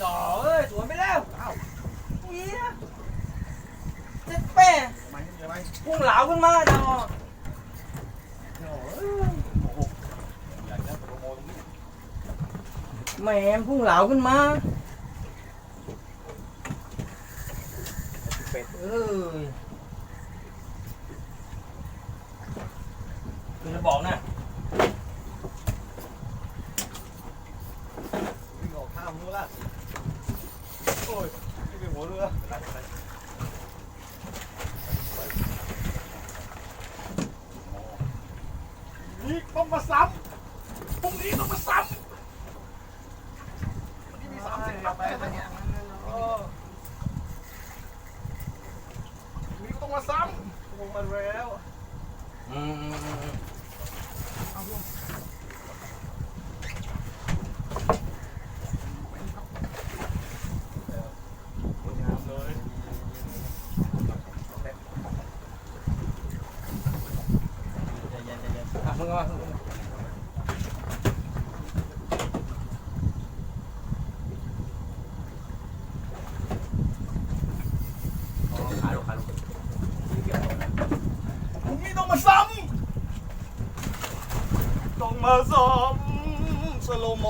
จ่อเอ้ยสวนไปแล้วเอ้าเฮียเจ็ดแป้พุ่งเหลาขึ้นมาจ่อแหมพุ่งเหลาขึ้นมา เป็ดเอ้ยคือจะบอกนะ วิ่งออกข้ามนู้นละโอ้ยนี่เป็นหัวเรือ นี่ต้องมาซ้ำพรุ่งนี้ต้องมาซ้ำวันนี้มีสามสิบครับไปเนี่ยเออพรุ่งนี้ก็ต้องมาซ้ำลงมาแล้ว อืม เลย อะ มึงก็มามึงก็มาขาลงขาลงพรุ่งนี้ต้องมาซ้ำต้องมาซ้ำสโลโม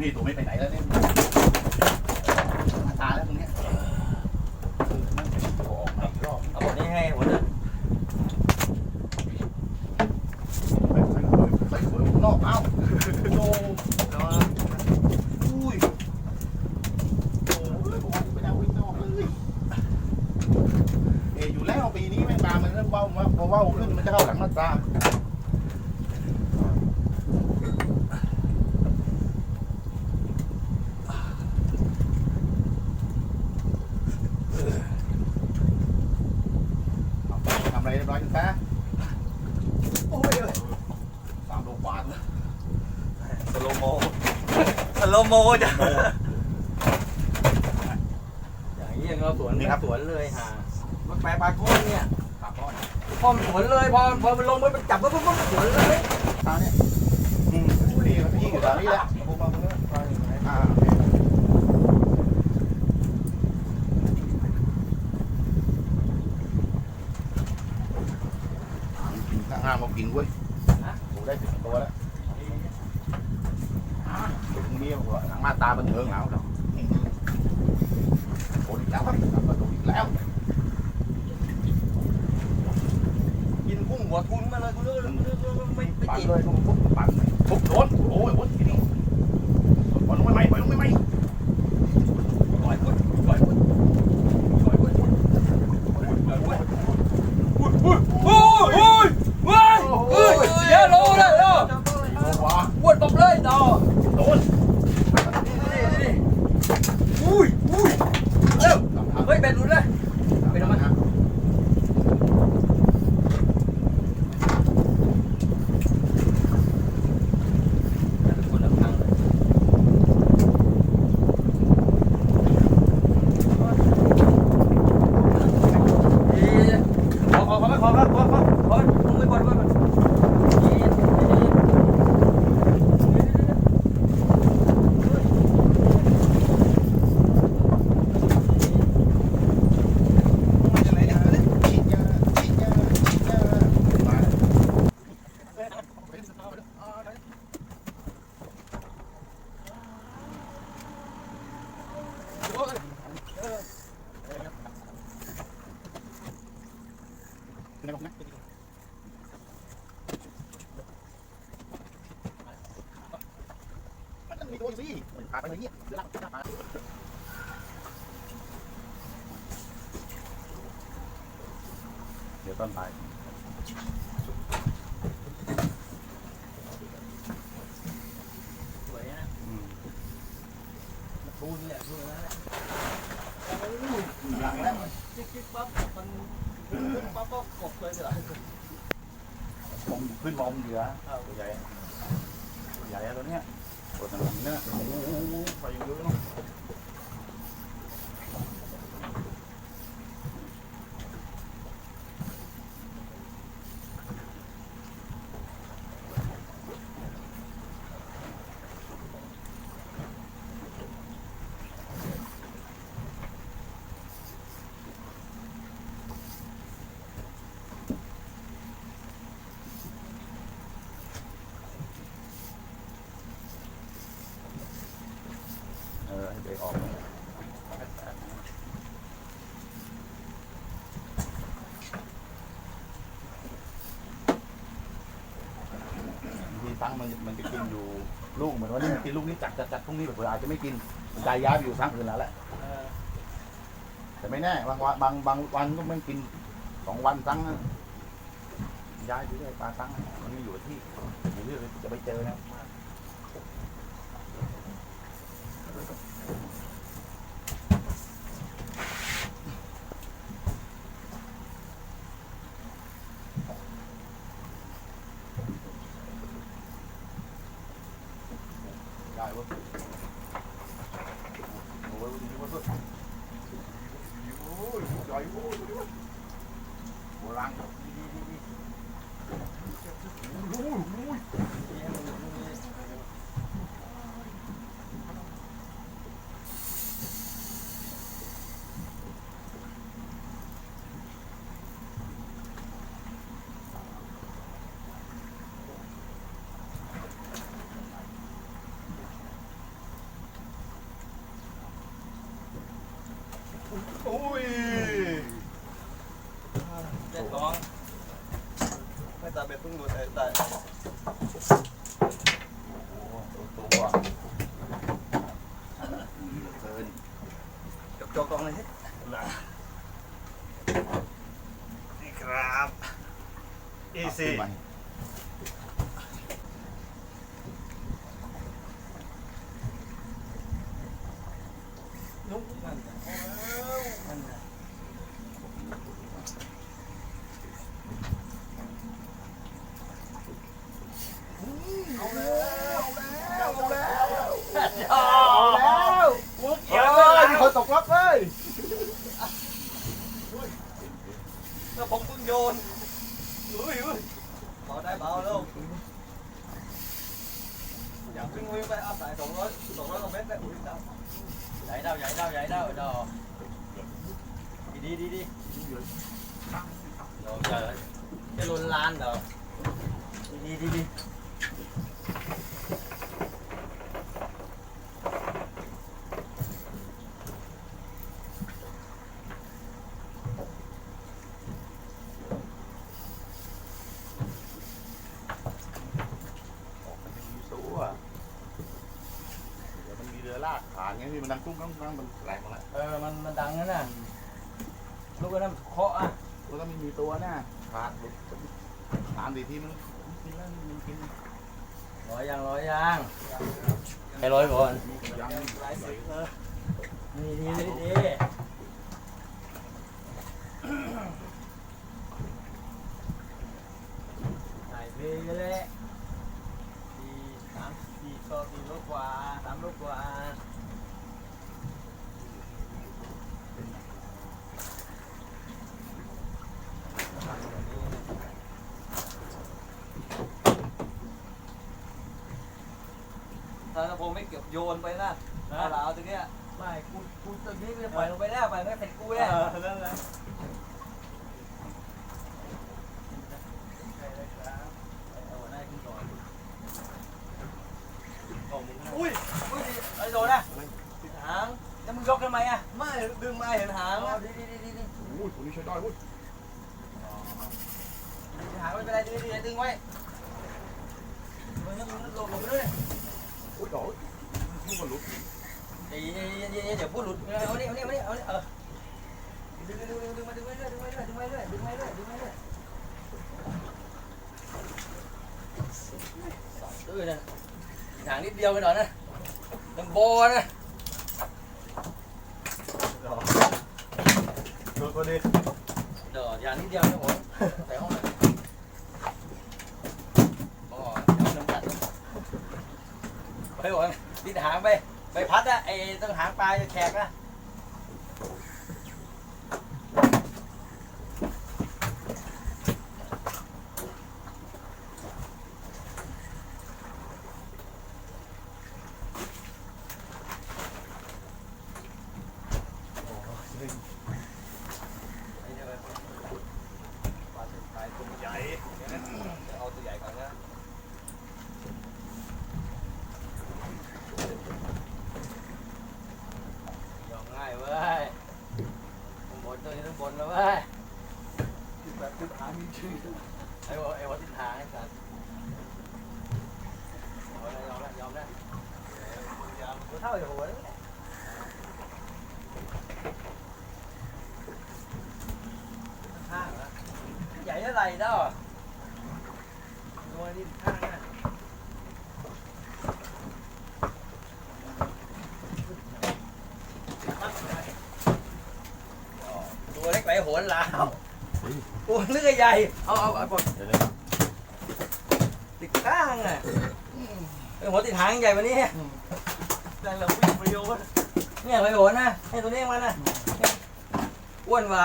นี่ตัวไม่ไปไหนแล้วเนี่ยตาแล้วตรงเนี้ย เอาหมดนี้ให้หัวเรือ ใส่สวยนอกเอ้า โอ้ อุ้ยโอ้ยผมไม่ได้วิ่งนอกเลยเออยู่แล้วปีนี้แม่งปลามันเริ่มเบ้ามาพอเบ้าขึ้นมัน จะเข้าหลังหน้าตาทำอะไรเรียบร้อยกันซะโอ้ยสามโลกว่าสโลโมสโลโมจ้ะอย่างนี้เราสวนสวนเลยฮะมันไปปลาก้อนเนี่ยปลาก้อน พอมนสวนเลยพอพอมันลงมันจับปุ๊บปุ๊บปุ๊บสวนเลยตาเนี่ยอืมนี่มันยิ่อยู่ตานี้แหละ ผมมาเมื่อไปไหน อ่าโอเคกินข้างห้ามมากินเว้ยโอ้ได้สิบตัวแล้วถึงมีบอกว่าหนังมาตาบันเทิงแล้วเนาะโดนอีกแล้วครับโดนอีกแล้ว กินกุ้ง หัวทุนมาเลยกูเลือกไม่ไม่ปั่นติดเลยทุบปันทุบโดนโอ้ยโอ้ย ลงนะมันต้องมีโดนสิมันพาไปนเนี่ยเดี๋ยวเราเดี๋ยวต้นไป มเหนือตัวใหญ่ตัวใหญ่ตัวเนี้ยตัวนั้นเนี้ยโอ้โหไปเยอะเนาะ รั้ง มันมันจะกินอยู่ลูกเหมือนว่านี่มันกินลูกนี้จัดจัดจัดพรุ่งนี้แบบอาจจะไม่กินมันได้ย้ายไปอยู่ครั้งอื่นแล้วแหละแต่ไม่แน่บางวันบางบางวันก็ไม่กินสองวันครั้งนะย้ายไปเรื่อยปลาครั้งมันไม่อยู่กับที่อยู่เรื่อยจะไปเจอนะ ได้เว้ยโอ้ยดีเว้ยสุดโอ้ยใหญ่โอ้ยดีเว้ยโบราณครับดีดีดีดีโอ้ยโอ้ยโอ้ยเจ็ดสองไม่ตาเบ็ดเพิ่งหลุดแต่แต่โอ้ตัวตัวเกินจกจกกองเลยนะนี่ครับอีซี่ขึ้นมานุ๊กนั่นน่ะนั่นน่ะ เอาแล้วเอาแล้ว เอาแล้ว มุกเขียวเลยมีคนตกรอบเลย แล้วผมเพิ่งโยนอุ้ยอุ้ยเบาได้เบาแล้วอย่าเพิ่งวิ่งไปเอาสายสองร้อยสองร้อยกว่าเมตรไปอุ้ยดาวใหญ่ดาวใหญ่ดาวใหญ่ดาวดาวดีดีดีดีเดี๋ยวจะจะลนลานเดี๋ยวดีดีดี มีตัวเดี๋ยวมันมีเรือ ลากผ่านไงพี่มันดังตุ้งตั้งตั้งมันแรงมาแล้วเออ มันมันดังนั่นน่ะลูกก็นั่นเคาะอะตัวก็ไม่มีตัวนะขาดหลุดถามดีที่มันกินแล้วมันกินร้อยยางร้อยยางให้ร้อยก่อนยังนี่ดีดีดีถ่ายไปเลยสี่สามสี่ก็สี่ลูกกว่าสามลูกกว่า ถ้าผมไม่เก็บโยนไปนะเอาละเอาตรงเนี้ยไม่กูกูตรงนี้จะปล่อยลงไปได้ปล่อยไม่เป็นกูเลยนั่นแหละอุ้ยอุ้ยไอ้โดนนะติดหางแล้วมึงยกทำไมอะไม่ดึงมาเห็นหางดีดีดีดีดีโอ้ยตัวนี้ใช้ได้เว้ยหางไม่เป็นไรดีดีดึงไว้มึงมึงลงลงไปด้วยโอ้ยดอกมันก็หลุดเดี๋ยวเดี๋ยวเดี๋ยวพูดหลุดเอาเนี่ยเอาเนี่ยเอาเนี่ยเอาเนี่ยเออดึงดึงดึงดึงมาดึงไว้เรื่อยดึงไว้เรื่อยดึงไว้เรื่อยดึงไว้เรื่อยดึงไว้เรื่อย เออนั่นหางนิดเดียวไปหน่อยนะมันโบนะหลุดพอดีเดี๋ยวอย่างนิดเดียวนะผมใส่ห้องเลยอ๋อเดี๋ยวน้ำกัดไป บอกติดหางไป ไปพัดอะไอ้ต้องหางปลาจะแขกนะ ไอ้เนี่ยไปปลาสุดท้ายตัวใหญ่เดี๋ยวนะเดี๋ยวเอาตัวใหญ่ก่อนนะยอมง่ายเว้ยต้องบนตัวนี้ต้องบนแล้วเว้ย แบบติดหางมีชื่อไอ้ วะไอ้วะทิศทางไอ้สัสยอมแล้วยอมแล้วตัวเท่าไอ้โหนข้างแล้วใหญ่เท่าไหร่เด้อตัวนี้ข้างน่ะตัวเล็กไปโหนลาวตัวเลือใหญ่ เอาเอาเอาก่อนติดข้างอะไอหัวติดหางใหญ่กว่านี้แต่เราวิ่งไปโยนเนี่ยไปโหนนะให้ตัวนี้มันนะอ้วนกว่า